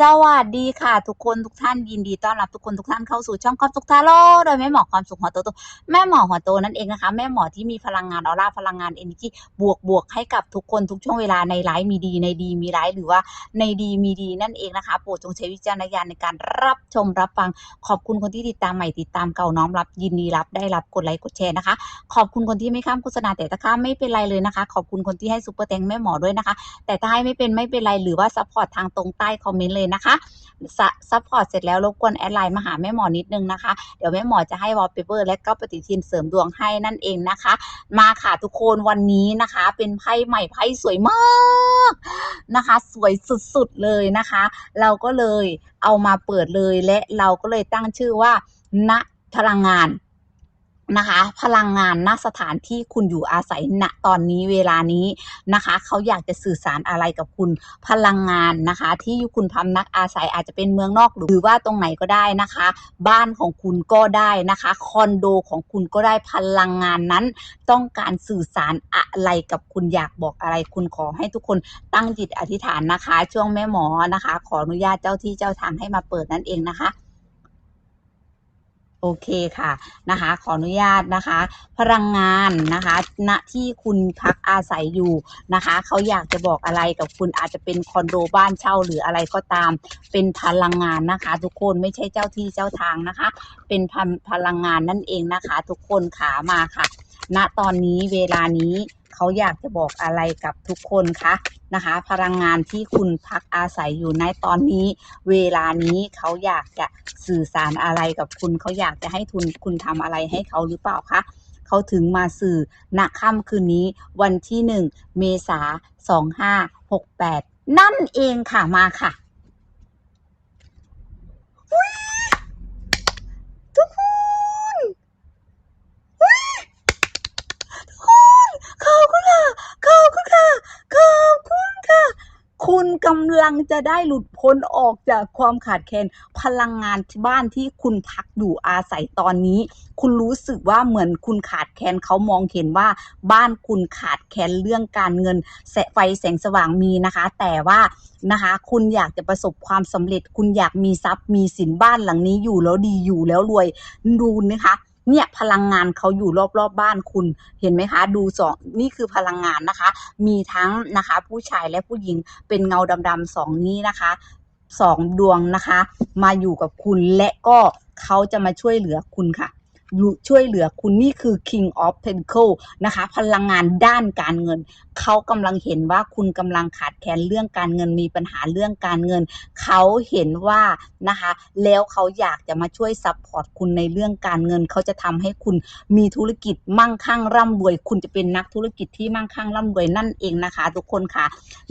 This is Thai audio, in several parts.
สวัสดีค่ะ ทุกคนทุกท่านยินดีต้อนรับทุกคนทุกท่านเข้าสู่ช่องความสุขทาโร่โดยแม่หมอความสุขหัวโตโตแม่หมอหัวโตนั่นเองนะคะ แม่หมอที่มีพลังงานออร่าพลังงานเอเนจีบวกบวกให้กับทุกคนทุกช่วงเวลาในร้ายมีดีในดีมีร้ายหรือว่าในดีมีดีนั่นเองนะคะโปรดจงใช้วิจารณญาณในการรับชมรับฟัง ขอบคุณคนที่ติดตามใหม่ติดตามเก่าน้อมรับ ยินดีรับได้รับกดไลค์กดแชร์นะคะ ขอบคุณคนที่ไม่ข้ามโฆษณาแต่ถ้าข้ามไม่เป็นไรเลยนะคะ ขอบคุณคนที่ให้ซุปเปอร์แตงแม่หมอด้วยนะคะ แต่ถ้าให้ไม่เป็นไม่เป็นไรหรือว่าซัพพอร์ตทางตรงใต้คอมเมนต์เลยนะคะซัพพอร์ตเสร็จแล้วรบกวนแอดไลน์มาหาแม่หมอนิดนึงนะคะ เดี๋ยวแม่หมอจะให้วอลเปเปอร์และก็ปฏิทินเสริมดวงให้นั่นเองนะคะ มาค่ะทุกคนวันนี้นะคะ เป็นไพ่ใหม่ไพ่สวยมากนะคะ สวยสุดๆเลยนะคะ เราก็เลยเอามาเปิดเลยและเราก็เลยตั้งชื่อว่าณพลังงาน นะคะ พลังงานณสถานที่คุณอยู่อาศัยณตอนนี้เวลานี้นะคะ เขาอยากจะสื่อสารอะไรกับคุณพลังงานนะคะ ที่คุณพำนักอาศัยอาจจะเป็นเมืองนอกหรือว่าตรงไหนก็ได้นะคะ บ้านของคุณก็ได้นะคะคอนโดของคุณก็ได้พลังงานนั้น ต้องการสื่อสารอะไรกับคุณอยากบอกอะไร คุณขอให้ทุกคนตั้งจิตอธิษฐานนะคะ ช่วงแม่หมอนะคะ ขออนุญาตเจ้าที่เจ้าทางให้มาเปิดนั่นเองนะคะ โอเคค่ะนะคะ ขออนุญาตนะคะ พลังงานนะคะณที่คุณพักอาศัยอยู่นะคะ เขาอยากจะบอกอะไรกับคุณอาจจะเป็นคอนโดบ้านเช่าหรืออะไรก็ตาม เป็นพลังงานนะคะ ทุกคนไม่ใช่เจ้าที่เจ้าทางนะคะ เป็นพลพลังงานนั่นเองนะคะ ทุกคนขามาค่ะ ณตอนนี้เวลานี้ เขาอยากจะบอกอะไรกับทุกคนคะนะคะ พลังงานที่คุณพักอาศัยอยู่ในตอนนี้ เวลานี้เขาอยากจะสื่อสารอะไรกับคุณเขาอยากจะให้ทุนคุณทำอะไรให้เขาหรือเปล่าคะเขาถึงมาสื่อณค่ำคืนนี้วันที่หนึ่งเมษาสองห้าหกแปดนั่นเองค่ะมาค่ะอุ๊ยทุกคนอุ๊ยทุกคนขอบคุณค่ะขอบคุณค่ะขอบ คุณค่ะ คุณกำลังจะได้หลุดพ้นออกจากความขาดแคลนพลังงานที่บ้านที่คุณพักอยู่อาศัยตอนนี้ คุณรู้สึกว่าเหมือนคุณขาดแคลนเขามองเห็นว่า บ้านคุณขาดแคลนเรื่องการเงินแสไฟแสงสว่างมีนะคะ แต่ว่านะคะ คุณอยากจะประสบความสำเร็จ คุณอยากมีทรัพย์มีสินบ้านหลังนี้อยู่แล้วดีอยู่แล้วรวยดูนะคะ เนี่ยพลังงานเขาอยู่รอบๆบบ้านคุณเห็นไหมคะ ดูสองนี่คือพลังงานนะคะ มีทั้งนะคะ ผู้ชายและผู้หญิงเป็นเงาดำๆสองนี้นะคะสองดวงนะคะ มาอยู่กับคุณและก็เขาจะมาช่วยเหลือคุณค่ะช่วยเหลือคุณนี่คือ King of Pentacle นะคะ พลังงานด้านการเงิน เขากำลังเห็นว่าคุณกำลังขาดแคลนเรื่องการเงินมีปัญหาเรื่องการเงิน เขาเห็นว่านะคะแล้วเขาอยากจะมาช่วยซัพพอร์ตคุณในเรื่องการเงิน เขาจะทำให้คุณมีธุรกิจมั่งคั่งร่ำรวย คุณจะเป็นนักธุรกิจที่มั่งคั่งร่ำรวยนั่นเองนะคะ ทุกคนค่ะ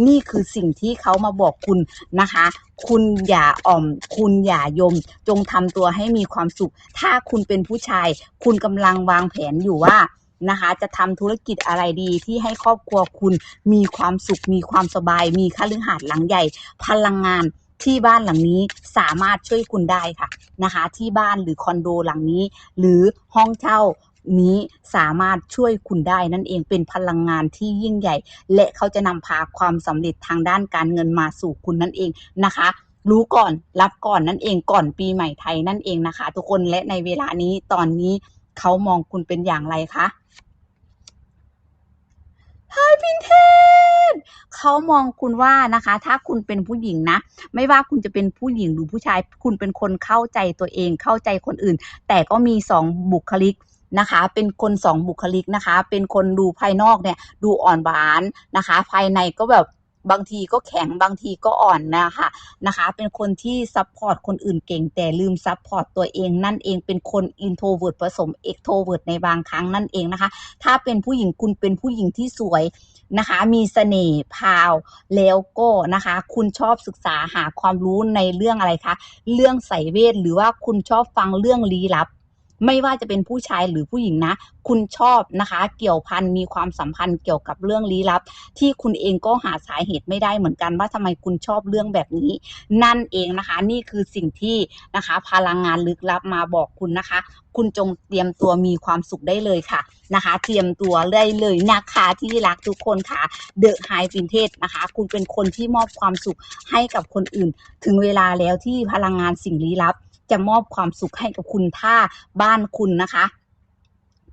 นี่คือสิ่งที่เขามาบอกคุณนะคะ คุณอย่าอ่อม คุณอย่ายม จงทำตัวให้มีความสุข ถ้าคุณเป็นผู้ชาย คุณกำลังวางแผนอยู่ว่า นะคะ จะทำธุรกิจอะไรดีที่ให้ครอบครัวคุณมีความสุข มีความสบาย มีคฤหาสน์หลังใหญ่ พลังงานที่บ้านหลังนี้สามารถช่วยคุณได้ค่ะนะคะ ที่บ้านหรือคอนโดหลังนี้ หรือห้องเช่านี้สามารถช่วยคุณได้นั่นเองเป็นพลังงานที่ยิ่งใหญ่ และเขาจะนำพาความสำเร็จทางด้านการเงินมาสู่คุณนั่นเองนะคะ รู้ก่อนรับก่อนนั่นเองก่อนปีใหม่ไทยนั่นเองนะคะ ทุกคนและในเวลานี้ตอนนี้เขามองคุณเป็นอย่างไรคะ ไฮพินเทนเขามองคุณว่านะคะ ถ้าคุณเป็นผู้หญิงนะ ไม่ว่าคุณจะเป็นผู้หญิงหรือผู้ชาย คุณเป็นคนเข้าใจตัวเอง เข้าใจคนอื่น แต่ก็มีสองบุคลิกนะคะ เป็นคนสองบุคลิกนะคะ เป็นคนดูภายนอกเนี่ย ดูอ่อนหวานนะคะ ภายในก็แบบ บางทีก็แข็งบางทีก็อ่อนนะคะนะคะ เป็นคนที่ซัพพอร์ตคนอื่นเก่ง แต่ลืมซัพพอร์ตตัวเองนั่นเองเป็นคนอินโทรเวิร์ดผสมเอ็กโทรเวิร์ดในบางครั้งนั่นเองนะคะ ถ้าเป็นผู้หญิงคุณเป็นผู้หญิงที่สวยนะคะ มีเสน่ห์พาวแล้วก็นะคะ คุณชอบศึกษาหาความรู้ในเรื่องอะไรคะ เรื่องไสยเวทหรือว่าคุณชอบฟังเรื่องลี้ลับ ไม่ว่าจะเป็นผู้ชายหรือผู้หญิงนะ คุณชอบนะคะ เกี่ยวพันมีความสัมพันธ์เกี่ยวกับเรื่องลี้ลับ ที่คุณเองก็หาสาเหตุไม่ได้เหมือนกันว่าทำไมคุณชอบเรื่องแบบนี้ นั่นเองนะคะ นี่คือสิ่งที่นะคะ พลังงานลึกลับมาบอกคุณนะคะ คุณจงเตรียมตัวมีความสุขได้เลยค่ะนะคะ เตรียมตัวได้เลยนะคะที่รักทุกคนค่ะเดอะไฮฟินเทสนะคะ คุณเป็นคนที่มอบความสุขให้กับคนอื่น ถึงเวลาแล้วที่พลังงานสิ่งลี้ลับ จะมอบความสุขให้กับคุณถ้าบ้านคุณนะคะ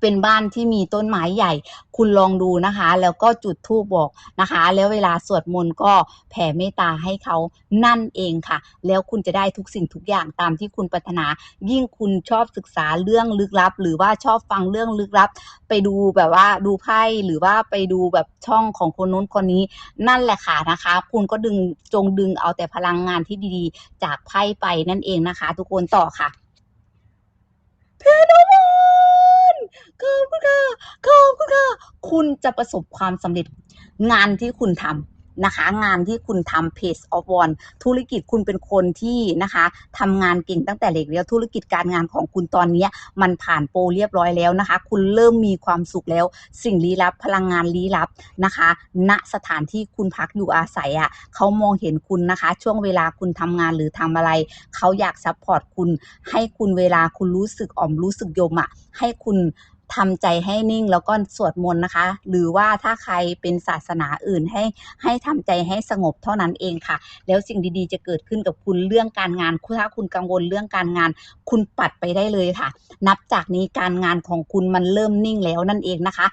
เป็นบ้านที่มีต้นไม้ใหญ่ คุณลองดูนะคะ แล้วก็จุดธูปบอกนะคะ แล้วเวลาสวดมนต์ก็แผ่เมตตาให้เขานั่นเองค่ะ แล้วคุณจะได้ทุกสิ่งทุกอย่างตามที่คุณปรารถนา ยิ่งคุณชอบศึกษาเรื่องลึกลับ หรือว่าชอบฟังเรื่องลึกลับ ไปดูแบบว่าดูไพ่หรือว่าไปดูแบบช่องของคนนู้นคนนี้ นั่นแหละค่ะนะคะ คุณก็ดึงจงดึงเอาแต่พลังงานที่ดีๆ จากไพ่ไปนั่นเองนะคะ ทุกคนต่อค่ะเพนอมอน ขอบคุณค่ะขอบคุณค่ะ คุณจะประสบความสำเร็จงานที่คุณทำ นะคะ งานที่คุณทำ Page of One ธุรกิจคุณเป็นคนที่นะคะทำงานเก่งตั้งแต่เด็กแล้วธุรกิจการงานของคุณตอนนี้มันผ่านโปรเรียบร้อยแล้วนะคะ คุณเริ่มมีความสุขแล้ว สิ่งลี้ลับพลังงานลี้ลับนะคะ ณสถานที่คุณพักอยู่อาศัยอะ่ะเขามองเห็นคุณนะคะ ช่วงเวลาคุณทำงานหรือทำอะไรเขาอยากซัพพอร์ตคุณให้คุณเวลาคุณรู้สึกอ่อมรู้สึกยมอะ่ะให้คุณ ทำใจให้นิ่งแล้วก็สวดมนต์นะคะ หรือว่าถ้าใครเป็นศาสนาอื่นให้ให้ทำใจให้สงบเท่านั้นเองค่ะ แล้วสิ่งดีๆ จะเกิดขึ้นกับคุณเรื่องการงานถ้าคุณกังวลเรื่องการงาน คุณปัดไปได้เลยค่ะ นับจากนี้การงานของคุณมันเริ่มนิ่งแล้วนั่นเองนะคะ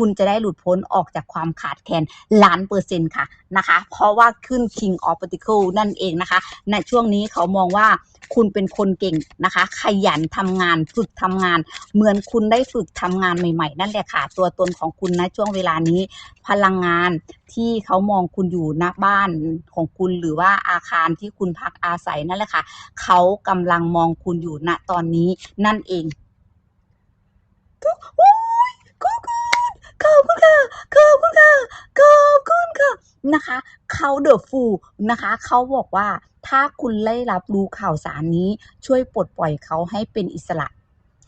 คุณจะได้หลุดพ้นออกจากความขาดแคลนล้านเปอร์เซ็นต์ค่ะนะคะ เพราะว่าขึ้น King of Particle นั่นเองนะคะ ในช่วงนี้เขามองว่าคุณเป็นคนเก่งนะคะ ขยันทำงานฝึกทำงาน เหมือนคุณได้ฝึกทำงานใหม่ ๆ นั่นแหละค่ะ ตัวตนของคุณนะช่วงเวลานี้ พลังงานที่เขามองคุณอยู่หน้าบ้านของคุณหรือว่าอาคารที่คุณพักอาศัยนั่นแหละค่ะ เขากำลังมองคุณอยู่ณตอนนี้นั่นเองทุกโอ้ยขอบคุณขอบคุณค่ะขอบคุณค่ะขอบคุณค่ะ นะคะเขาเดอะฟูนะคะเขาบอกว่าถ้าคุณได้รับรู้ข่าวสารนี้ ช่วยปลดปล่อยเขาให้เป็นอิสระ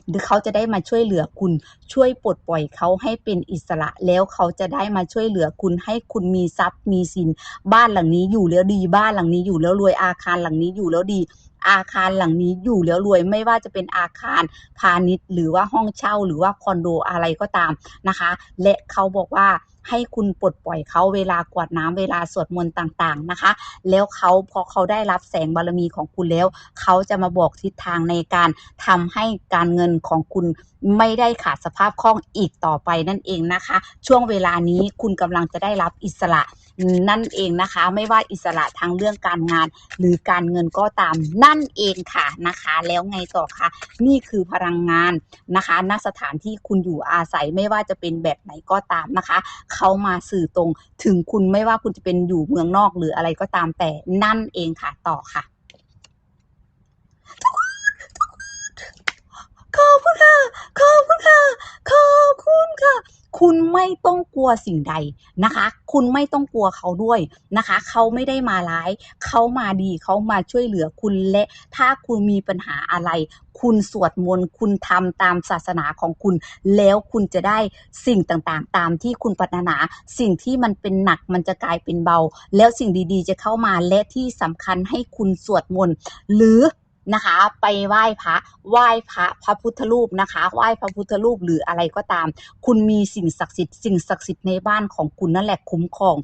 หรือเขาจะได้มาช่วยเหลือคุณ ช่วยปลดปล่อยเขาให้เป็นอิสระ แล้วเขาจะได้มาช่วยเหลือคุณให้คุณมีทรัพย์มีสิน บ้านหลังนี้อยู่แล้วดี บ้านหลังนี้อยู่แล้วรวยอาคารหลังนี้อยู่แล้วดี อาคารหลังนี้อยู่แล้วรวยไม่ว่าจะเป็นอาคารพาณิชย์ หรือว่าห้องเช่าหรือว่าคอนโดอะไรก็ตามนะคะ และเขาบอกว่า ให้คุณปลดปล่อยเขาเวลากวาดน้ำเวลาสวดมนต์ต่างๆนะคะ แล้วเขาพอเขาได้รับแสงบารมีของคุณแล้ว เขาจะมาบอกทิศทางในการทำให้การเงินของคุณไม่ได้ขาดสภาพคล่องอีกต่อไปนั่นเองนะคะ ช่วงเวลานี้คุณกำลังจะได้รับอิสระ นั่นเองนะคะ ไม่ว่าอิสระทางเรื่องการงาน หรือการเงินก็ตามนั่นเองค่ะนะคะ แล้วไงต่อคะนี่คือพลังงานนะคะณสถานที่คุณอยู่อาศัยไม่ว่าจะเป็นแบบไหนก็ตามนะคะ เขามาสื่อตรงถึงคุณไม่ว่าคุณจะเป็นอยู่เมืองนอกหรืออะไรก็ตามแต่นั่นเองค่ะต่อค่ะขอบคุณค่ะขอบคุณค่ะขอบคุณค่ะ คุณไม่ต้องกลัวสิ่งใดนะคะ คุณไม่ต้องกลัวเขาด้วยนะคะ เขาไม่ได้มาร้าย เขามาดี เขามาช่วยเหลือคุณและถ้าคุณมีปัญหาอะไร คุณสวดมนต์ คุณทำตามศาสนาของคุณ แล้วคุณจะได้สิ่งต่างๆ ตามที่คุณปรารถนา สิ่งที่มันเป็นหนักมันจะกลายเป็นเบา แล้วสิ่งดีๆ จะเข้ามาและที่สำคัญให้คุณสวดมนต์หรือ นะคะ ไปไหว้พระไหว้พระพระพุทธรูปนะคะไหว้พระพุทธรูปหรืออะไรก็ตาม คุณมีสิ่งศักดิ์สิทธิ์สิ่งศักดิ์สิทธิ์ในบ้านของคุณนั่นแหละคุ้มครอง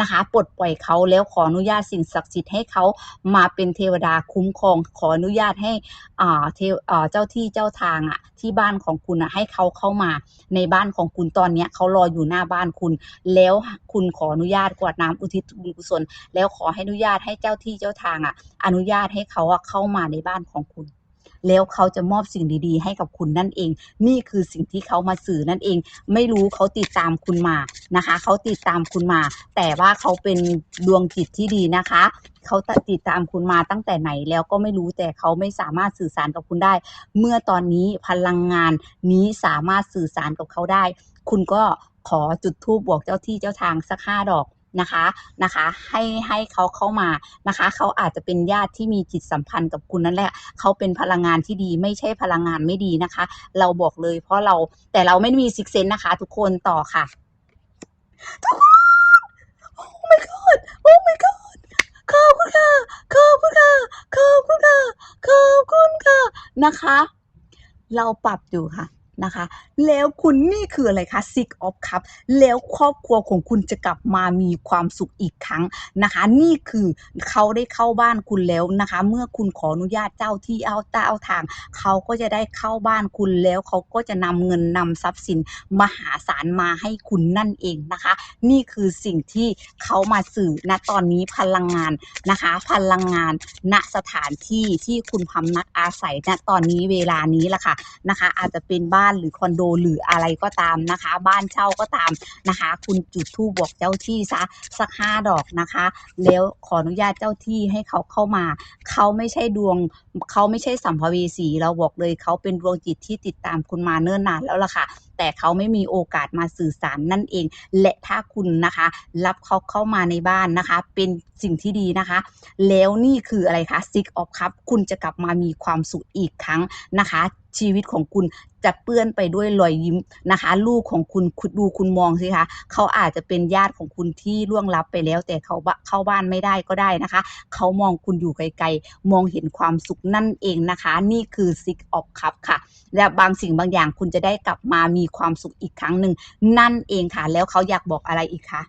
นะคะปลดปล่อยเขาแล้วขออนุญาตสิ่งศักดิ์สิทธิ์ให้เขามาเป็นเทวดาคุ้มครอง ขออนุญาตให้อ่าเทอ่าเจ้าที่เจ้าทางอะที่บ้านของคุณอะให้เขาเข้ามาในบ้านของคุณตอนเนี้ยเขารออยู่หน้าบ้านคุณ แล้วคุณขออนุญาตกวาดน้ำอุทิศบุญกุศลแล้วขอให้อนุญาตให้เจ้าที่เจ้าทางอะอนุญาตให้เขาอะเข้ามาในบ้านของคุณ แล้วเขาจะมอบสิ่งดี ๆ ให้กับคุณนั่นเอง นี่คือสิ่งที่เขามาสื่อนั่นเอง ไม่รู้เขาติดตามคุณมานะคะ เขาติดตามคุณมา แต่ว่าเขาเป็นดวงจิตที่ดีนะคะเขาติดตามคุณมาตั้งแต่ไหนแล้วก็ไม่รู้แต่เขาไม่สามารถสื่อสารกับคุณได้ เมื่อตอนนี้พลังงานนี้สามารถสื่อสารกับเขาได้ คุณก็ขอจุดธูปบอกเจ้าที่เจ้าทางสักห้าดอก นะคะนะคะ ให้ให้เขาเข้ามานะคะ เขาอาจจะเป็นญาติที่มีจิตสัมพันธ์กับคุณนั่นแหละเขาเป็นพลังงานที่ดีไม่ใช่พลังงานไม่ดีนะคะ เราบอกเลยเพราะเราแต่เราไม่มีซิกเซนนะคะ ทุกคนต่อค่ะทุกคนโอ้ my god โอ้ my god ขอบคุณค่ะขอบคุณค่ะขอบคุณค่ะขอบคุณค่ะนะคะ เราปรับอยู่ค่ะ นะคะ แล้วคุณนี่คืออะไรคะ Six of Cup แล้วครอบครัวของคุณจะกลับมามีความสุขอีกครั้งนะคะ นี่คือเขาได้เข้าบ้านคุณแล้วนะคะ เมื่อคุณขออนุญาตเจ้าที่เอาเจ้าทาง เขาก็จะได้เข้าบ้านคุณแล้วเขาก็จะนำเงินนำทรัพย์สินมหาศาลมาให้คุณนั่นเองนะคะ นี่คือสิ่งที่เขามาสื่อณตอนนี้พลังงานนะคะ พลังงานณสถานที่ที่คุณพำนักอาศัยณตอนนี้เวลานี้ละค่ะนะคะ อาจจะเป็นบ้านหรือคอนโดหรืออะไรก็ตามนะคะ บ้านเช่าก็ตามนะคะ คุณจุดทูบบอกเจ้าที่ซะสักห้าดอกนะคะ แล้วขออนุญาตเจ้าที่ให้เขาเข้ามา เขาไม่ใช่ดวง เขาไม่ใช่สัมภเวสีเราบอกเลยเขาเป็นดวงจิตที่ติดตามคุณมาเนิ่นนานแล้วล่ะค่ะ แต่เขาไม่มีโอกาสมาสื่อสารนั่นเอง และถ้าคุณนะคะ รับเขาเข้ามาในบ้านนะคะ เป็นสิ่งที่ดีนะคะ แล้วนี่คืออะไรคะ Six of Cup คุณจะกลับมามีความสุขอีกครั้งนะคะชีวิตของคุณจะเปื้อนไปด้วยรอยยิ้มนะคะ ลูกของคุณคุณดูคุณมองสิคะเขาอาจจะเป็นญาติของคุณที่ล่วงลับไปแล้ว แต่เขาเข้าบ้านไม่ได้ก็ได้นะคะ เขามองคุณอยู่ไกลๆ มองเห็นความสุขนั่นเองนะคะ นี่คือ Six of Cup ค่ะ และบางสิ่งบางอย่างคุณจะได้กลับมามีความสุขอีกครั้งหนึ่งนั่นเองค่ะ แล้วเขาอยากบอกอะไรอีกคะ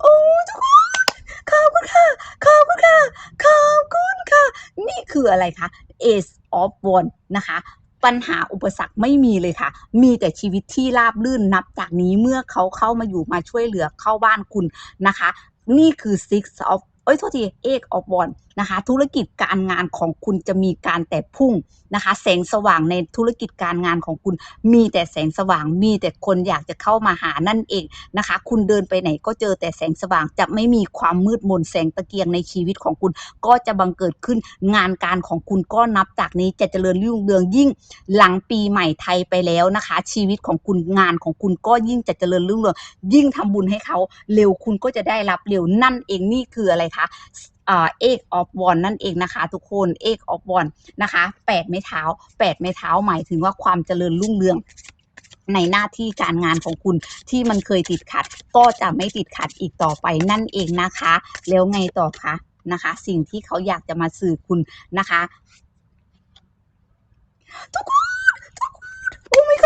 โอ้ทุกคนขอบคุณค่ะ ขอบคุณค่ะ ขอบคุณค่ะ นี่คืออะไรคะ Ace of Wands นะคะปัญหาอุปสรรคไม่มีเลยค่ะ มีแต่ชีวิตที่ราบรื่นนับจากนี้เมื่อเขาเข้ามาอยู่มาช่วยเหลือเข้าบ้านคุณนะคะ นี่คือ Six of เอ้ยโทษที Eight of Wands นะคะ ธุรกิจการงานของคุณจะมีการแต่พุ่งนะคะ แสงสว่างในธุรกิจการงานของคุณ มีแต่แสงสว่าง มีแต่คนอยากจะเข้ามาหานั่นเองนะคะ คุณเดินไปไหนก็เจอแต่แสงสว่างจะไม่มีความมืดมนแสงตะเกียงในชีวิตของคุณ ก็จะบังเกิดขึ้นงานการของคุณก็นับจากนี้จะเจริญรุ่งเรืองยิ่งหลังปีใหม่ไทยไปแล้วนะคะ ชีวิตของคุณงานของคุณก็ยิ่งจะเจริญรุ่งเรืองยิ่งทำบุญให้เขาเร็วคุณก็จะได้รับเร็วนั่นเองนี่คืออะไรคะ เอกออฟวอนนั่นเองนะคะ ทุกคนเอกออฟวอนนะคะแปดไม้เท้าแปดไม้เท้าหมายถึงว่าความเจริญรุ่งเรืองในหน้าที่การงานของคุณที่มันเคยติดขัด ก็จะไม่ติดขัดอีกต่อไปนั่นเองนะคะ แล้วไงต่อคะนะคะ สิ่งที่เขาอยากจะมาสื่อคุณนะคะ ทุกคน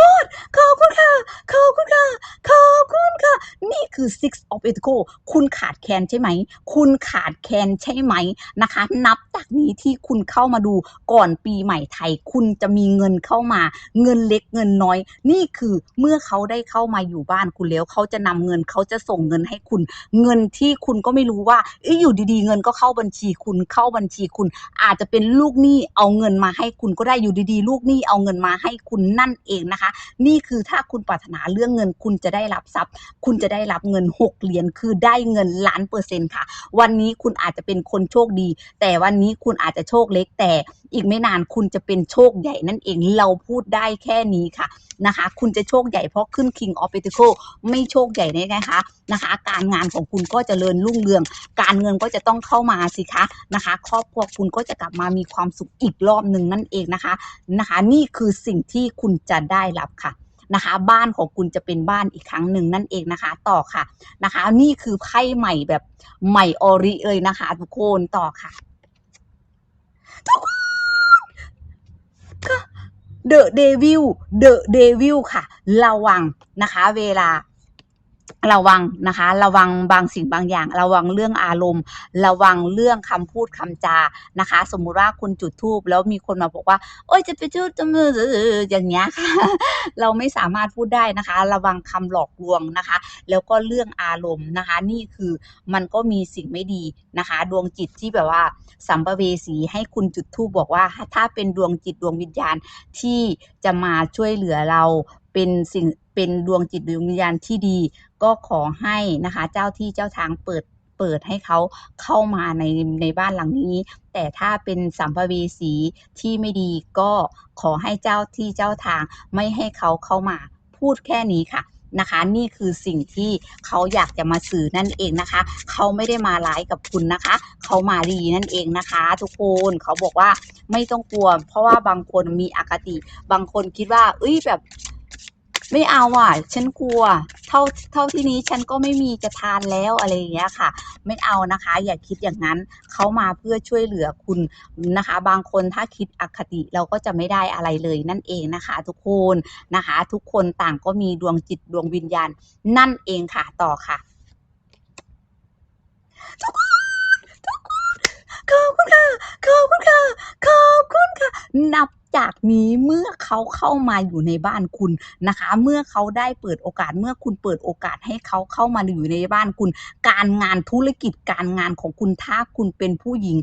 อ้ my god ขอบคุณค่ะ ขอบคุณค่ะ ขอบคุณค่ะ นี่คือ six of pentacle คุณขาดแคลนใช่ไหม คุณขาดแคลนใช่ไหมนะคะ นับจากนี้ที่คุณเข้ามาดูก่อนปีใหม่ไทย คุณจะมีเงินเข้ามา เงินเล็กเงินน้อย นี่คือเมื่อเขาได้เข้ามาอยู่บ้านคุณแล้วเขาจะนำเงินเขาจะส่งเงินให้คุณ เงินที่คุณก็ไม่รู้ว่าอยอยู่ดีๆ เงินก็เข้าบัญชีคุณเข้าบัญชีคุณ อาจจะเป็นลูกหนี้เอาเงินมาให้คุณก็ได้อยู่ดีๆ ลูกหนี้เอาเงินมาให้คุณนั่นเองนะคะนี่คือถ้าคุณปรารถนาเรื่องเงินคุณจะได้รับทรัพย์ คุณจะได้รับเงินหกเหรียญคือได้เงินล้านเปอร์เซ็นต์ค่ะ วันนี้คุณอาจจะเป็นคนโชคดี แต่วันนี้คุณอาจจะโชคเล็กแต่อีกไม่นานคุณจะเป็นโชคใหญ่นั่นเองเราพูดได้แค่นี้ค่ะนะคะ คุณจะโชคใหญ่เพราะขึ้น King of Pentacle ไม่โชคใหญ่ได้ไงคะนะคะ การงานของคุณก็จเจริญรุ่งเรือง การเงินก็จะต้องเข้ามาสิคะนะคะ ครอบครัวคุณก็จะกลับมามีความสุขอีกรอบหนึ่งนั่นเองนะคะนะคะ นี่คือสิ่งที่คุณจะได้รับค่ะนะคะ บ้านของคุณจะเป็นบ้านอีกครั้งหนึ่งนั่นเองนะคะ ต่อค่ะนะคะ นี่คือไพ่ใหม่แบบใหม่ออริเลยนะคะ ทุกคนต่อค่ะทุกคนก็เดอะเดวิลเดอะเดวิลค่ะ ระวังนะคะ เวลา ระวังนะคะ ระวังบางสิ่งบางอย่าง ระวังเรื่องอารมณ์ ระวังเรื่องคำพูดคำจานะคะ สมมุติว่าคุณจุดธูปแล้วมีคนมาบอกว่า โอ้ยจะไปจุดจมืออย่างเงี้ยค่ะเราไม่สามารถพูดได้นะคะ ระวังคำหลอกลวงนะคะ แล้วก็เรื่องอารมณ์นะคะ นี่คือมันก็มีสิ่งไม่ดีนะคะ ดวงจิตที่แบบว่าสัมภเวสีให้คุณจุดธูปบอกว่า ถ้าเป็นดวงจิตดวงวิญญาณที่จะมาช่วยเหลือเราเป็นสิ่งเป็นดวงจิตดวงวิญญาณที่ดี ก็ขอให้นะคะเจ้าที่เจ้าทางเปิดเปิดให้เขาเข้ามาในในบ้านหลังนี้ แต่ถ้าเป็นสัมภเวสีที่ไม่ดีก็ขอให้เจ้าที่เจ้าทางไม่ให้เขาเข้ามาพูดแค่นี้ค่ะนะคะนี่คือสิ่งที่เขาอยากจะมาสื่อนั่นเองนะคะ เขาไม่ได้มาร้ายกับคุณนะคะ เขามาดีนั่นเองนะคะ ทุกคนเขาบอกว่าไม่ต้องกลัว เพราะว่าบางคนมีอคติ บางคนคิดว่าเอ้ยแบบ ไม่เอาอะฉันกลัว เท่าเท่าที่นี้ฉันก็ไม่มีจะทานแล้วอะไรอย่างเงี้ยค่ะ ไม่เอานะคะ อย่าคิดอย่างนั้นเขามาเพื่อช่วยเหลือคุณนะคะ บางคนถ้าคิดอคติเราก็จะไม่ได้อะไรเลยนั่นเองนะคะ ทุกคนนะคะ ทุกคนต่างก็มีดวงจิตดวงวิญญาณนั่นเองค่ะต่อค่ะทุกคน ขอบคุณค่ะ ขอบคุณค่ะ ขอบคุณค่ะ นับจากนี้เมื่อเขาเข้ามาอยู่ในบ้านคุณนะคะ เมื่อเขาได้เปิดโอกาส เมื่อคุณเปิดโอกาสให้เขาเข้ามาอยู่ในบ้านคุณ การงานธุรกิจการงานของคุณถ้าคุณเป็นผู้หญิง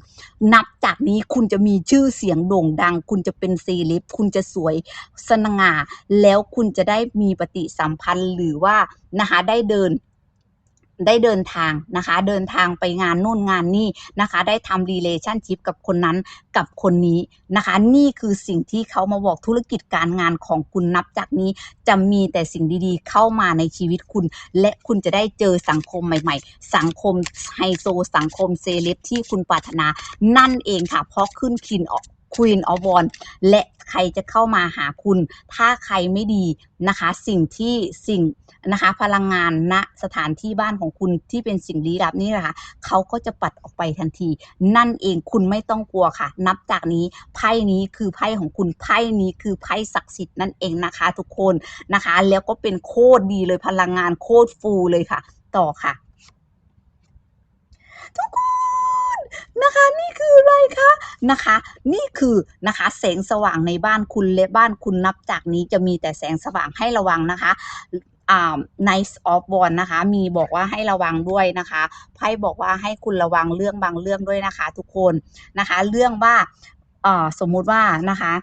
นับจากนี้คุณจะมีชื่อเสียงโด่งดัง คุณจะเป็นเซเลบคุณจะสวยสง่าแล้วคุณจะได้มีปฏิสัมพันธ์หรือว่านะคะได้เดิน ได้เดินทางนะคะ เดินทางไปงานนู่นงานนี่นะคะ ได้ทำ relationship กับคนนั้นกับคนนี้นะคะ นี่คือสิ่งที่เขามาบอกธุรกิจการงานของคุณนับจากนี้ จะมีแต่สิ่งดีๆ เข้ามาในชีวิตคุณ และคุณจะได้เจอสังคมใหม่ ๆ สังคมไฮโซสังคมเซเลบที่คุณปรารถนา นั่นเองค่ะเพราะขึ้นคินออก ควีนออฟวอนและใครจะเข้ามาหาคุณ ถ้าใครไม่ดีนะคะ สิ่งที่สิ่งนะคะพลังงานณสถานที่บ้านของคุณที่เป็นสิ่งลี้ลับนี่แหละคะเขาก็จะปัดออกไปทันที นั่นเองคุณไม่ต้องกลัวค่ะ นับจากนี้ไพ่นี้คือไพ่ของคุณไพ่นี้คือไพ่ศักดิ์สิทธิ์นั่นเองนะคะ ทุกคนนะคะ แล้วก็เป็นโคตรดีเลยพลังงานโคตรฟูเลยค่ะ ต่อค่ะ ทุกคนนะคะ นี่คืออะไรคะ นะคะ นี่คือนะคะแสงสว่างในบ้านคุณและบ้านคุณนับจากนี้จะมีแต่แสงสว่างให้ระวังนะคะอ่า Nice of w a n นะคะ มีบอกว่าให้ระวังด้วยนะคะไพ่บอกว่าให้คุณระวังเรื่องบางเรื่องด้วยนะคะ ทุกคนนะคะ เรื่องว่าอ่อสมมุติว่านะคะ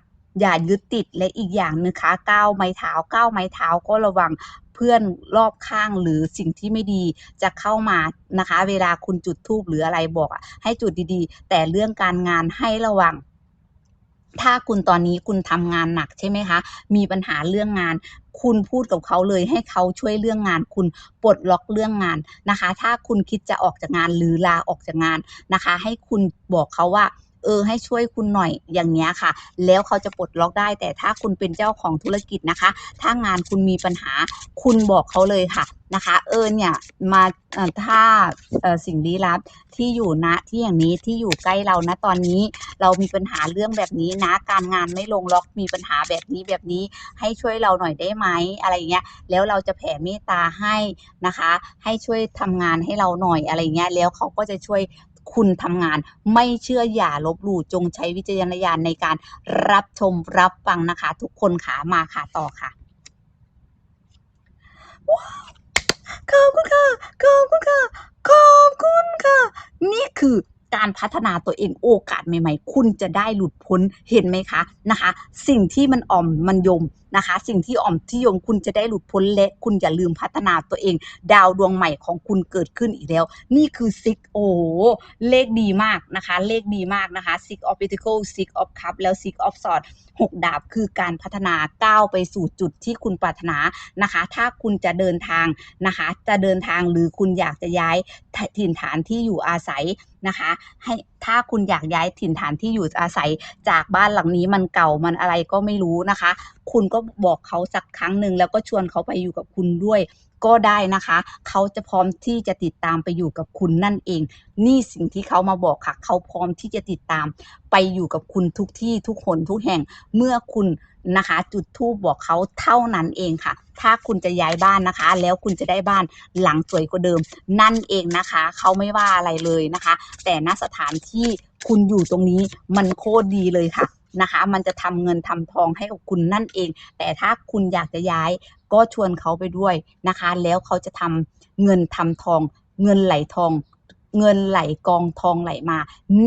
อย่ายึดติดและอีกอย่างนึงคะก้าวไม้เท้าก้าวไม้เท้าก็ระวัง เพื่อนรอบข้างหรือสิ่งที่ไม่ดีจะเข้ามานะคะ เวลาคุณจุดธูปหรืออะไรบอกอะให้จุดดีๆ แต่เรื่องการงานให้ระวังถ้าคุณตอนนี้คุณทำงานหนักใช่ไหมคะ มีปัญหาเรื่องงาน คุณพูดกับเขาเลยให้เขาช่วยเรื่องงาน คุณปลดล็อกเรื่องงานนะคะ ถ้าคุณคิดจะออกจากงานหรือลาออกจากงานนะคะ ให้คุณบอกเขาว่า เออให้ช่วยคุณหน่อยอย่างเงี้ยค่ะ แล้วเขาจะปลดล็อกได้ แต่ถ้าคุณเป็นเจ้าของธุรกิจนะคะ ถ้างานคุณมีปัญหาคุณบอกเขาเลยค่ะนะคะเออเนี่ยมาถ้าสิ่งลี้ลับที่อยู่ณที่อย่างนี้ที่อยู่ใกล้เรานะตอนนี้ เรามีปัญหาเรื่องแบบนี้นะ การงานไม่ลงล็อกมีปัญหาแบบนี้แบบนี้ให้ช่วยเราหน่อยได้ไหมอะไรอย่างเงี้ยแล้วเราจะแผ่เมตตาให้นะคะ ให้ช่วยทำงานให้เราหน่อยอะไรเงี้ยแล้วเขาก็จะช่วย คุณทำงาน ไม่เชื่ออย่าลบหลู่จงใช้วิจารณญาณในการรับชมรับฟังนะคะ ทุกคนขามาค่ะต่อค่ะขอบคุณค่ะขอบคุณค่ะขอบคุณค่ะ นี่คือ การพัฒนาตัวเองโอกาสใหม่ ๆ คุณจะได้หลุดพ้นเห็นไหมคะนะคะ สิ่งที่มันอ่อมมันยมนะคะ สิ่งที่อ่อมที่ยมคุณจะได้หลุดพ้นและคุณอย่าลืมพัฒนาตัวเอง ดาวดวงใหม่ของคุณเกิดขึ้นอีกแล้ว นี่คือซิกโอเลขดีมากนะคะ เลขดีมากนะคะ six of pentacle six of cup แล้ว six of swords หกดาบคือการพัฒนาก้าวไปสู่จุดที่คุณปรารถนานะคะ ถ้าคุณจะเดินทางนะคะ จะเดินทางหรือคุณอยากจะย้ายถิ่นฐานที่อยู่อาศัยนะคะให้ถ้าคุณอยากย้ายถิ่นฐานที่อยู่อาศัยจากบ้านหลังนี้มันเก่ามันอะไรก็ไม่รู้นะคะ คุณก็บอกเขาสักครั้งหนึ่งแล้วก็ชวนเขาไปอยู่กับคุณด้วยก็ได้นะคะ เขาจะพร้อมที่จะติดตามไปอยู่กับคุณนั่นเอง นี่สิ่งที่เขามาบอกค่ะ เขาพร้อมที่จะติดตามไปอยู่กับคุณทุกที่ทุกคนทุกแห่ง เมื่อคุณ นะคะ จุดทูบบอกเขาเท่านั้นเองค่ะ ถ้าคุณจะย้ายบ้านนะคะ แล้วคุณจะได้บ้านหลังสวยกว่าเดิม นั่นเองนะคะ เขาไม่ว่าอะไรเลยนะคะ แต่ณสถานที่คุณอยู่ตรงนี้มันโคตรดีเลยค่ะนะคะ มันจะทำเงินทำทองให้กับคุณนั่นเอง แต่ถ้าคุณอยากจะย้ายก็ชวนเขาไปด้วยนะคะ แล้วเขาจะทำเงินทำทอง เงินไหลทอง เงินไหลกองทองไหลมา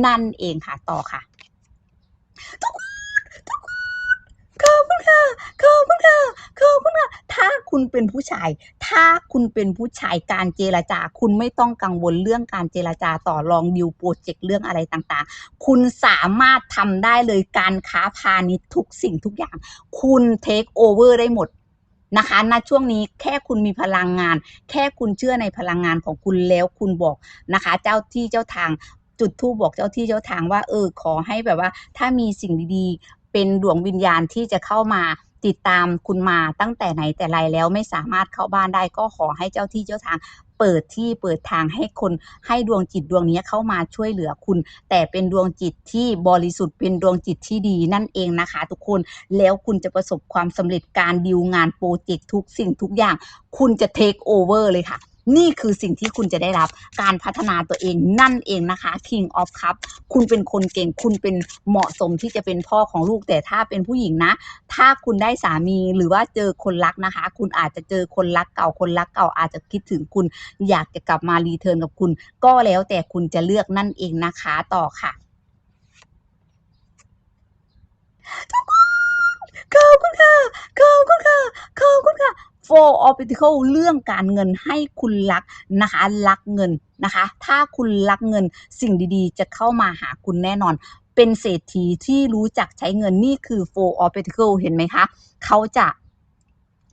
นั่นเองค่ะต่อค่ะทุกคน ขอบคุณค่ะขอบคุณค่ะขอบคุณค่ะถ้าคุณเป็นผู้ชาย ถ้าคุณเป็นผู้ชายการเจรจา คุณไม่ต้องกังวลเรื่องการเจรจาต่อรองดิวโปรเจกต์เรื่องอะไรต่างๆ คุณสามารถทำได้เลยการค้าพาณิชย์ทุกสิ่งทุกอย่าง คุณเทคโอเวอร์ได้หมดนะคะณช่วงนี้แค่คุณมีพลังงาน แค่คุณเชื่อในพลังงานของคุณแล้วคุณบอกนะคะ เจ้าที่เจ้าทางจุดทูบบอกเจ้าที่เจ้าทางว่าเออขอให้แบบว่า ถ้ามีสิ่งดี เป็นดวงวิญญาณที่จะเข้ามาติดตามคุณมาตั้งแต่ไหนแต่ไรแล้วไม่สามารถเข้าบ้านได้ก็ขอให้เจ้าที่เจ้าทางเปิดที่เปิดทางให้คนให้ดวงจิตดวงนี้เข้ามาช่วยเหลือคุณ แต่เป็นดวงจิตที่บริสุทธิ์เป็นดวงจิตที่ดีนั่นเองนะคะ ทุกคนแล้วคุณจะประสบความสำเร็จการดีลงานโปรเจกต์ทุกสิ่งทุกอย่าง คุณจะเทคโอเวอร์เลยค่ะ นี่คือสิ่งที่คุณจะได้รับการพัฒนาตัวเองนั่นเองนะคะ King of Cup คุณเป็นคนเก่งคุณเป็นเหมาะสมที่จะเป็นพ่อของลูก แต่ถ้าเป็นผู้หญิงนะ ถ้าคุณได้สามีหรือว่าเจอคนรักนะคะ คุณอาจจะเจอคนรักเก่าคนรักเก่าอาจจะคิดถึงคุณ อยากจะกลับมารีเทิร์นกับคุณ ก็แล้วแต่คุณจะเลือกนั่นเองนะคะต่อค่ะทุกคนขอบคุณค่ะขอบคุณค่ะขอบคุณค่ะ Four of Pentacles เรื่องการเงินให้คุณรักนะคะรักเงินนะคะ ถ้าคุณรักเงินสิ่งดีๆ จะเข้ามาหาคุณแน่นอน เป็นเศรษฐีที่รู้จักใช้เงินนี่คือ Four of Pentacles เห็นไหมคะ เขาจะ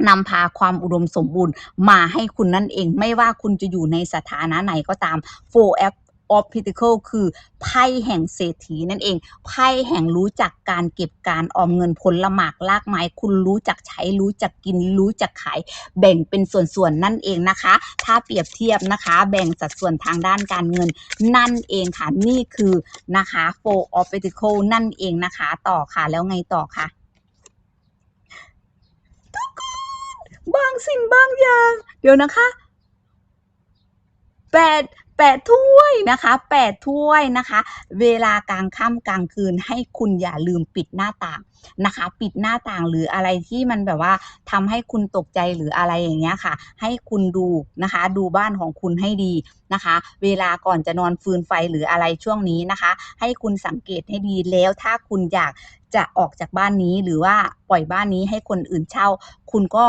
นำพาความอุดมสมบูรณ์มาให้คุณนั่นเอง ไม่ว่าคุณจะอยู่ในสถานะไหนก็ตาม 4F of Pentacle คือไพ่แห่งเศรษฐีนั่นเอง ไพ่แห่งรู้จักการเก็บการออมเงินผลละหมากลากไม้ คุณรู้จักใช้รู้จักกินรู้จักขาย แบ่งเป็นส่วนๆนั่นเองนะคะ ถ้าเปรียบเทียบนะคะ แบ่งสัดส่วนทางด้านการเงินนั่นเองค่ะ นี่คือนะคะ Four of Pentacle นั่นเองนะคะ ต่อค่ะแล้วไงต่อค่ะทุกคนบางสิ่งบางอย่าง เดี๋ยวนะคะแปด แปดถ้วยนะคะแปดถ้วยนะคะ เวลากลางค่ำกลางคืนให้คุณอย่าลืมปิดหน้าต่างนะคะ ปิดหน้าต่างหรืออะไรที่มันแบบว่าทำให้คุณตกใจหรืออะไรอย่างเงี้ยค่ะ ให้คุณดูนะคะ ดูบ้านของคุณให้ดีนะคะ เวลาก่อนจะนอนฟืนไฟหรืออะไรช่วงนี้นะคะ ให้คุณสังเกตให้ดีแล้วถ้าคุณอยากจะออกจากบ้านนี้หรือว่าปล่อยบ้านนี้ให้คนอื่นเช่า คุณก็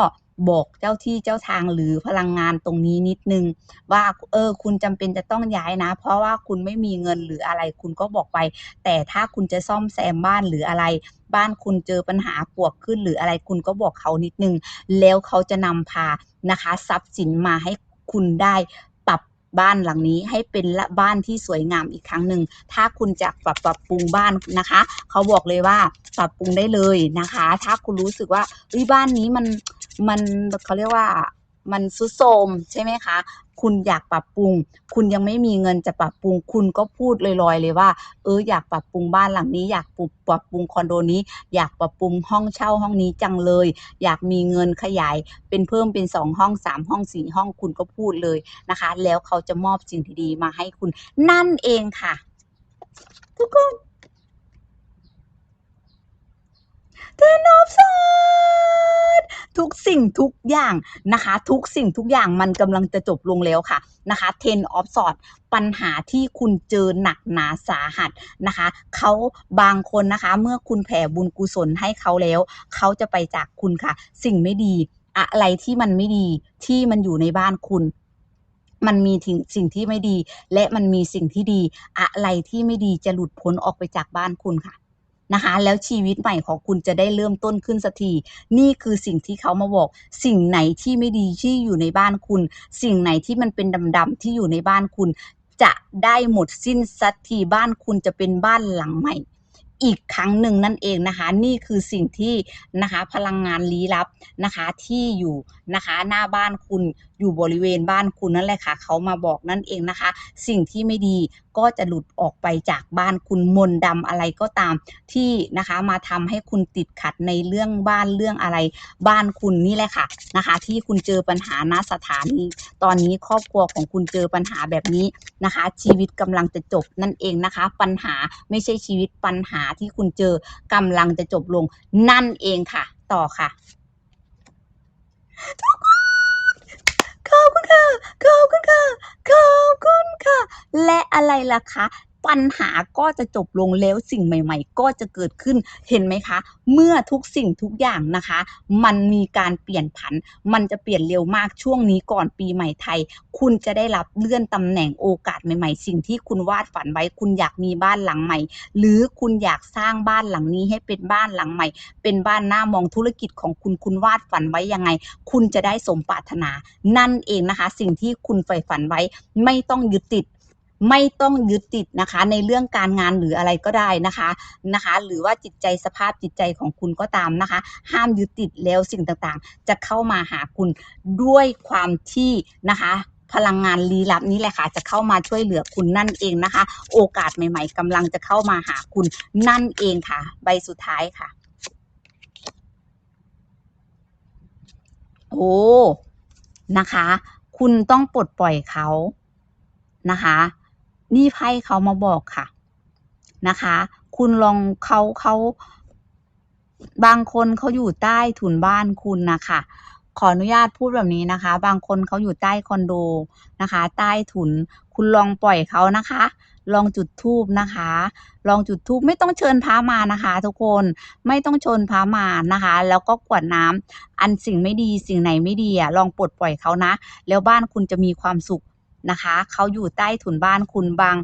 บอกเจ้าที่เจ้าทางหรือพลังงานตรงนี้นิดนึง ว่าเออ คุณจำเป็นจะต้องย้ายนะ เพราะว่าคุณไม่มีเงินหรืออะไรคุณก็บอกไป แต่ถ้าคุณจะซ่อมแซมบ้านหรืออะไร บ้านคุณเจอปัญหาปวกขึ้นหรืออะไรคุณก็บอกเขานิดนึง แล้วเขาจะนำพานะคะทรัพย์สินมาให้คุณได้ปรับบ้านหลังนี้ให้เป็นละบ้านที่สวยงามอีกครั้งหนึ่ง ถ้าคุณจะปรับปรับปรุงบ้านนะคะ เขาบอกเลยว่าปรับปรุงได้เลยนะคะ ถ้าคุณรู้สึกว่าเฮ้ยบ้านนี้มัน มันเขาเรียกว่ามันซุดโทมใช่ไหมคะ คุณอยากปรับปรุง คุณยังไม่มีเงินจะปรับปรุง คุณก็พูดลอยๆเลยว่า เอออยากปรับปรุงบ้านหลังนี้ อยากปรับปรับปรุงคอนโดนี้ อยากปรับปรุงห้องเช่าห้องนี้จังเลย อยากมีเงินขยายเป็นเพิ่มเป็นสองห้องสามห้องสี่ห้องคุณก็พูดเลยนะคะ แล้วเขาจะมอบสิ่งที่ดีมาให้คุณนั่นเองค่ะ ทุกคน Ten of Swords ทุกสิ่งทุกอย่างนะคะ ทุกสิ่งทุกอย่างมันกำลังจะจบลงแล้วค่ะนะคะ Ten of Swords ปัญหาที่คุณเจอหนักหนาสาหัสนะคะเขาบางคนนะคะ เมื่อคุณแผ่บุญกุศลให้เขาแล้ว เขาจะไปจากคุณค่ะ สิ่งไม่ดี อะไรที่มันไม่ดีที่มันอยู่ในบ้านคุณมันมีถึงสิ่งที่ไม่ดี และมันมีสิ่งที่ดี อะไรที่ไม่ดีจะหลุดพ้นออกไปจากบ้านคุณค่ะ นะคะ แล้วชีวิตใหม่ของคุณจะได้เริ่มต้นขึ้นสักทีนี่คือสิ่งที่เขามาบอก สิ่งไหนที่ไม่ดีที่อยู่ในบ้านคุณ สิ่งไหนที่มันเป็นดำๆที่อยู่ในบ้านคุณ จะได้หมดสิ้นสักทีบ้านคุณจะเป็นบ้านหลังใหม่อีกครั้งหนึ่งนั่นเองนะคะ นี่คือสิ่งที่นะคะพลังงานลี้ลับนะคะที่อยู่นะคะหน้าบ้านคุณอยู่บริเวณบ้านคุณนั่นแหละค่ะเขามาบอกนั่นเองนะคะ สิ่งที่ไม่ดีก็จะหลุดออกไปจากบ้านคุณมนต์ดำอะไรก็ตามที่นะคะมาทำให้คุณติดขัดในเรื่องบ้านเรื่องอะไร บ้านคุณนี่แหละค่ะนะคะ ที่คุณเจอปัญหาณสถานีตอนนี้ครอบครัวของคุณเจอปัญหาแบบนี้นะคะ ชีวิตกำลังจะจบนั่นเองนะคะ ปัญหาไม่ใช่ชีวิตปัญหาที่คุณเจอกำลังจะจบลงนั่นเองค่ะ ต่อค่ะขอบคุณค่ะ ข อะขอบคุณค่ะและอะไรล่ะคะปัญหาก็จะจบลงแล้วสิ่งใหม่ ๆ ก็จะเกิดขึ้นเห็นไหมคะ เมื่อทุกสิ่งทุกอย่างนะคะ มันมีการเปลี่ยนผัน มันจะเปลี่ยนเร็วมากช่วงนี้ก่อนปีใหม่ไทย คุณจะได้รับเลื่อนตำแหน่งโอกาสใหม่ ๆ สิ่งที่คุณวาดฝันไว้ คุณอยากมีบ้านหลังใหม่ หรือคุณอยากสร้างบ้านหลังนี้ให้เป็นบ้านหลังใหม่ เป็นบ้านหน้ามองธุรกิจของคุณคุณวาดฝันไว้ยังไง คุณจะได้สมปรารถนา นั่นเองนะคะ สิ่งที่คุณใฝ่ฝันไว้ไม่ต้องยึดติด ไม่ต้องยึดติดนะคะ ในเรื่องการงานหรืออะไรก็ได้นะคะนะคะ หรือว่าจิตใจสภาพจิตใจของคุณก็ตามนะคะ ห้ามยึดติดแล้วสิ่งต่างๆ จะเข้ามาหาคุณด้วยความที่นะคะพลังงานลี้ลับนี้แหละค่ะ จะเข้ามาช่วยเหลือคุณนั่นเองนะคะ โอกาสใหม่ ๆกำลังจะเข้ามาหาคุณนั่นเองค่ะ ใบสุดท้ายค่ะ โอ้ นะคะ คุณต้องปลดปล่อยเขานะคะ นี่ไพ่เขามาบอกค่ะนะคะ คุณลองเขาเขาบางคนเขาอยู่ใต้ถุนบ้านคุณนะคะขออนุญาตพูดแบบนี้นะคะ บางคนเขาอยู่ใต้คอนโดนะคะ ใต้ถุน คุณลองปล่อยเขานะคะ ลองจุดธูปนะคะ ลองจุดธูปไม่ต้องเชิญพระมานะคะ ทุกคนไม่ต้องเชิญพระมานะคะ แล้วก็กวดน้ำอันสิ่งไม่ดีสิ่งไหนไม่ดีอะลองปลดปล่อยเขานะ แล้วบ้านคุณจะมีความสุข นะคะเขาอยู่ใต้ถุนบ้านคุณบาง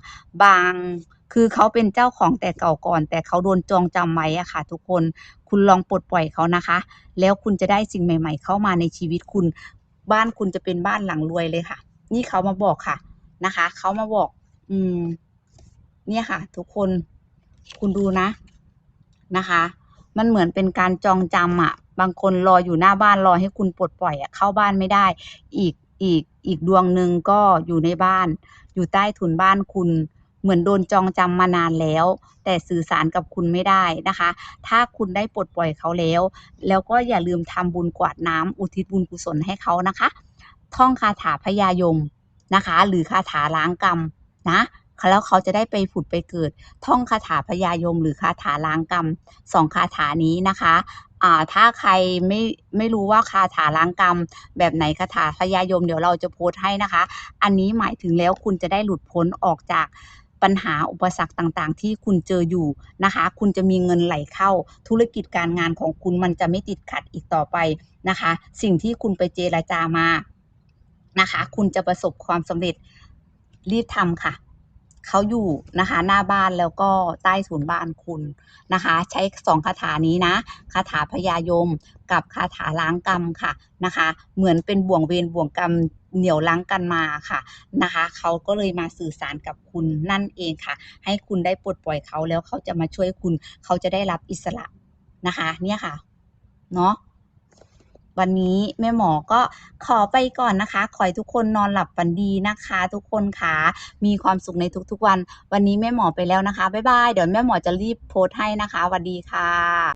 บางคือเขาเป็นเจ้าของแต่เก่าก่อน แต่เขาโดนจองจำไว้อะค่ะ ทุกคนคุณลองปลดปล่อยเขานะคะ แล้วคุณจะได้สิ่งใหม่ ๆ เข้ามาในชีวิตคุณ บ้านคุณจะเป็นบ้านหลังรวยเลยค่ะ นี่เขามาบอกค่ะนะคะเขามาบอก อืม เนี่ยค่ะ ทุกคนคุณดูนะนะคะ มันเหมือนเป็นการจองจำอะบางคนรออยู่หน้าบ้านรอให้คุณปลดปล่อยอะเข้าบ้านไม่ได้ อีก อีกอีกดวงหนึ่งก็อยู่ในบ้าน อยู่ใต้ถุนบ้านคุณ เหมือนโดนจองจำมานานแล้ว แต่สื่อสารกับคุณไม่ได้นะคะ ถ้าคุณได้ปลดปล่อยเขาแล้ว แล้วก็อย่าลืมทำบุญกวาดน้ำอุทิศบุญกุศลให้เขานะคะ ท่องคาถาพยายมนะคะ หรือคาถาล้างกรรมนะ แล้วเขาจะได้ไปผุดไปเกิด ท่องคาถาพญายม หรือคาถาล้างกรรมสองคาถานี้นะคะอ่าถ้าใครไม่ไม่รู้ว่าคาถาล้างกรรม แบบไหนคาถาพญายม เดี๋ยวเราจะโพสต์ให้นะคะ อันนี้หมายถึงแล้วคุณจะได้หลุดพ้นออกจากปัญหาอุปสรรคต่างๆ ที่คุณเจออยู่นะคะ คุณจะมีเงินไหลเข้า ธุรกิจการงานของคุณมันจะไม่ติดขัดอีกต่อไปนะคะ สิ่งที่คุณไปเจรจามานะคะ คุณจะประสบความสำเร็จรีบทำค่ะ เขาอยู่นะคะหน้าบ้านแล้วก็ใต้ถุนบ้านคุณนะคะ ใช้สองคาถานี้นะคาถาพญายมกับคาถาล้างกรรมค่ะนะคะ เหมือนเป็นบ่วงเวรบ่วงกรรมเหนี่ยวล้างกันมาค่ะนะคะเขาก็เลยมาสื่อสารกับคุณนั่นเองค่ะ ให้คุณได้ปลดปล่อยเขาแล้วเขาจะมาช่วยคุณ เขาจะได้รับอิสระนะคะ เนี่ยค่ะ เนาะ วันนี้แม่หมอก็ขอไปก่อนนะคะ ขอให้ทุกคนนอนหลับฝันดีนะคะ ทุกคนค่ะมีความสุขในทุกๆวัน วันนี้แม่หมอไปแล้วนะคะบ๊ายบายเดี๋ยวแม่หมอจะรีบโพสต์ให้นะคะสวัสดีค่ะ